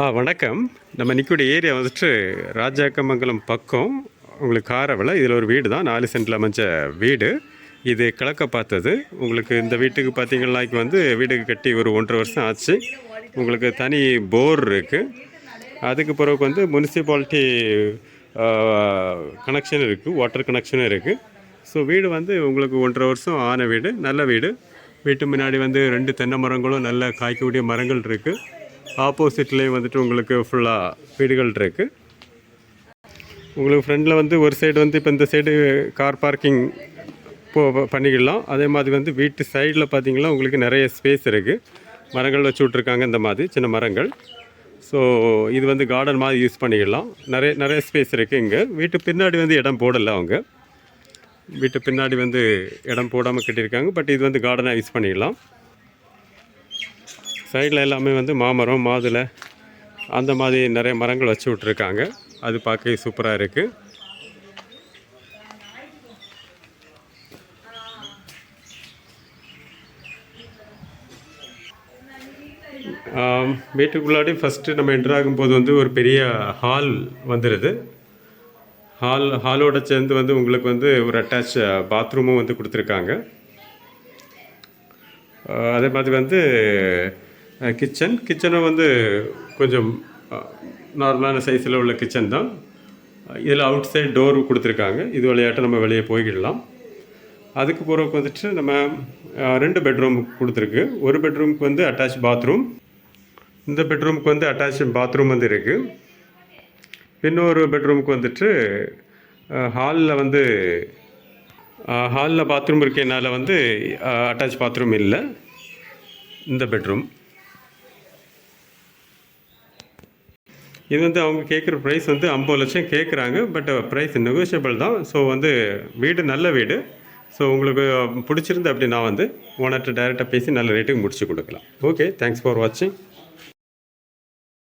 ஆ வணக்கம். நம்ம நிற்கக்கூடிய ஏரியா வந்துட்டு ராஜாக்கமங்கலம் பக்கம். உங்களுக்கு காரவலை இதில் ஒரு வீடு தான். நாலு சென்டில் அமைஞ்ச வீடு. இது கிழக்க பார்த்தது. உங்களுக்கு இந்த வீட்டுக்கு பார்த்தீங்கன்னாக்கி வந்து வீடு கட்டி ஒரு ஒன்றரை வருஷம் ஆச்சு. உங்களுக்கு தனி போர் இருக்குது அதுக்கு பிறகு வந்து முனிசிபாலிட்டி கனெக்ஷன் இருக்குது வாட்டர் கனெக்ஷனும் இருக்குது ஸோ வீடு வந்து உங்களுக்கு ஒன்றரை வருஷம் ஆன வீடு. நல்ல வீடு. வீட்டு முன்னாடி வந்து ரெண்டு தென்னை மரங்களும் நல்ல காய்க்கக்கூடிய மரங்கள் இருக்குது ஆப்போசிட்லேயும் வந்துட்டு உங்களுக்கு ஃபுல்லாக வீடுகள் இருக்குது உங்களுக்கு ஃப்ரண்டில் வந்து ஒரு சைடு வந்து இப்போ இந்த சைடு கார் பார்க்கிங் போ பண்ணிக்கலாம். அதே மாதிரி வந்து வீட்டு சைடில் பார்த்தீங்கன்னா உங்களுக்கு நிறைய ஸ்பேஸ் இருக்குது மரங்கள் வச்சு விட்ருக்காங்க இந்த மாதிரி சின்ன மரங்கள். ஸோ இது வந்து கார்டன் மாதிரி யூஸ் பண்ணிக்கலாம். நிறைய நிறைய ஸ்பேஸ் இருக்குது இங்கே. வீட்டு பின்னாடி வந்து இடம் போடலை அவங்க. வீட்டு பின்னாடி வந்து இடம் போடாமல் கட்டியிருக்காங்க. பட் இது வந்து கார்டனாக யூஸ் பண்ணிக்கலாம். சைடில் எல்லாமே வந்து மாமரம் மாதுளை அந்த மாதிரி நிறைய மரங்கள் வச்சு விட்ருக்காங்க அது பார்க்க சூப்பராக இருக்குது வீட்டுக்குள்ளாடி ஃபஸ்ட்டு நம்ம என்ட்ரு ஆகும்போது வந்து ஒரு பெரிய ஹால் வந்துடுது ஹால் ஹாலோட சேர்ந்து வந்து உங்களுக்கு வந்து ஒரு அட்டாச் பாத்ரூமும் வந்து கொடுத்துருக்காங்க. அதே மாதிரி வந்து கிச்சன் கிச்சனும் வந்து கொஞ்சம் நார்மலான சைஸில் உள்ள கிச்சன் தான். இதில் அவுட் சைட் டோர் கொடுத்துருக்காங்க. இது வழியாட்டம் நம்ம வெளியே போய்கிடலாம் அதுக்கு பிறகு வந்துட்டு நம்ம ரெண்டு பெட்ரூம் கொடுத்துருக்கு. ஒரு பெட்ரூமுக்கு வந்து அட்டாச் பாத்ரூம் இந்த பெட்ரூமுக்கு வந்து அட்டாச் பாத்ரூம் வந்து இருக்குது இன்னொரு பெட்ரூமுக்கு வந்துட்டு ஹாலில் வந்து ஹாலில் பாத்ரூம் இருக்கனால வந்து அட்டாச் பாத்ரூம் இல்லை. இந்த பெட்ரூம் இது வந்து அவங்க கேட்குற ப்ரைஸ் வந்து ஐம்பது லட்சம் கேட்குறாங்க பட் ப்ரைஸ் நெகோஷியபிள் தான். ஸோ வந்து வீடு நல்ல வீடு. ஸோ உங்களுக்கு பிடிச்சிருந்து அப்படின்னா வந்து ஓனர்கிட்ட டைரெக்டாக பேசி நல்ல ரேட்டுக்கு முடிச்சு கொடுக்கலாம். ஓகே தேங்க்ஸ் ஃபார் வாட்சிங்